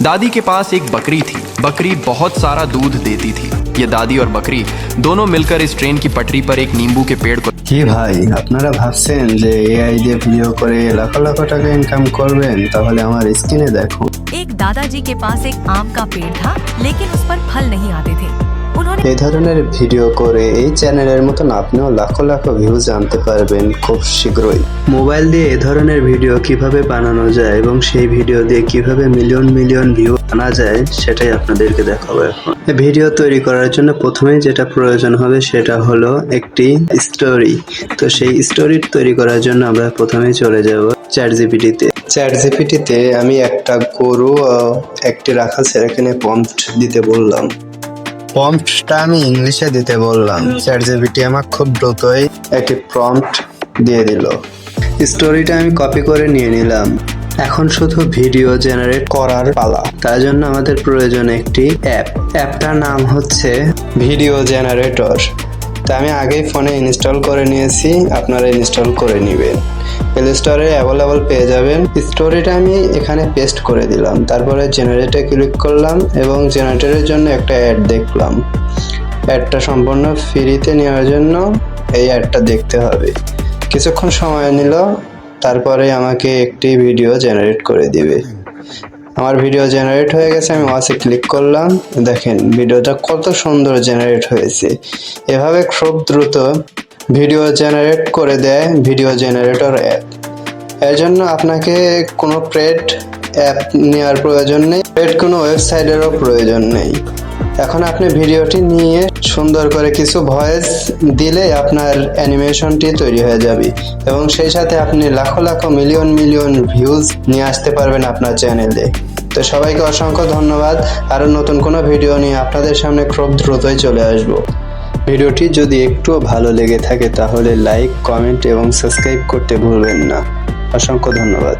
दादी के पास एक बकरी थी बकरी बहुत सारा दूध देती थी ये दादी और बकरी दोनों मिलकर इस ट्रेन की पटरी पर एक नींबू के पेड़ को কি ভাই আপনারা ভাবছেন যে এআই দিয়ে ভিডিও করে লাখ লাখ টাকা ইনকাম করবেন তাহলে আমার স্ক্রিনে দেখুন एक दादाजी के पास एक आम का पेड़ था लेकिन उस पर फल नहीं आते थे उन्होंने এই ধরনের ভিডিও করে এই চ্যানেলের মতন আপনিও লাখো লাখো ভিউজ আনতে পারবেন খুব শীঘ্রই। মোবাইল দিয়ে এ ধরনের ভিডিও কীভাবে বানানো যায় এবং সেই ভিডিও দিয়ে কীভাবে মিলিয়ন মিলিয়ন ভিউ আনা যায়, সেটাই আপনাদেরকে দেখাবো এখন। ভিডিও তৈরি করার জন্য প্রথমেই যেটা প্রয়োজন হবে সেটা হলো একটি স্টোরি তো সেই স্টোরি তৈরি করার জন্য আমরা প্রথমেই চলে যাব চ্যাট জিপিটিতে চ্যাট জিপিটিতে আমি একটা গরু একটি রাখাল সেরাখানে পম্পট দিতে বললাম। প্রম্পটটা আমি ইংলিশে দিতে বললাম। চ্যাট জিপিটি আমার খুব দ্রুতই একটি প্রম্পট দিয়ে দিল। স্টোরিটা আমি কপি করে নিয়ে নিলাম। এখন শুধু ভিডিও জেনারেট করার পালা। তার জন্য আমাদের প্রয়োজন একটি অ্যাপ অ্যাপটার নাম হচ্ছে ভিডিও জেনারেটর তা আমি আগেই ফোনে ইনস্টল করে নিয়েছি, আপনারা ইনস্টল করে নেবেন। প্লে স্টোরে অ্যাভেলেবল পেয়ে যাবেন। স্টোরিটা আমি এখানে পেস্ট করে দিলাম। তারপরে জেনারেটে ক্লিক করলাম এবং জেনারেটরের জন্য একটা অ্যাড দেখলাম। অ্যাডটা সম্পূর্ণ ফ্রিতে নেওয়ার জন্য এই অ্যাডটা দেখতে হবে। কিছুক্ষণ সময় নিল, তারপরে আমাকে একটি ভিডিও জেনারেট করে দিবে। আমার ভিডিও জেনারেট হয়ে গেছে, আমি ওয়াসে ক্লিক করলাম। দেখেন ভিডিওটা কত সুন্দর জেনারেট হয়েছে। এভাবে খুব দ্রুত ভিডিও জেনারেট করে দেয় ভিডিও জেনারেটর অ্যাপ এর জন্য আপনাকে কোনো প্রেড অ্যাপ নেওয়ার প্রয়োজন নেই। প্রেড কোনো ওয়েবসাইটেরও প্রয়োজন নেই। এখন আপনি ভিডিওটি নিয়ে সুন্দর করে কিছু ভয়েস দিলে আপনার অ্যানিমেশনটি তৈরি হয়ে যাবে। এবং সেই সাথে আপনি লাখো লাখো মিলিয়ন মিলিয়ন ভিউজ নিয়ে আসতে পারবেন আপনার চ্যানেলে। তো সবাইকে অসংখ্য ধন্যবাদ। আরও নতুন কোনো ভিডিও নিয়ে আপনাদের সামনে খুব দ্রুতই চলে আসব। ভিডিওটি যদি একটুও ভালো লেগে থাকে তাহলে লাইক, কমেন্ট এবং সাবস্ক্রাইব করতে ভুলবেন না। অসংখ্য ধন্যবাদ।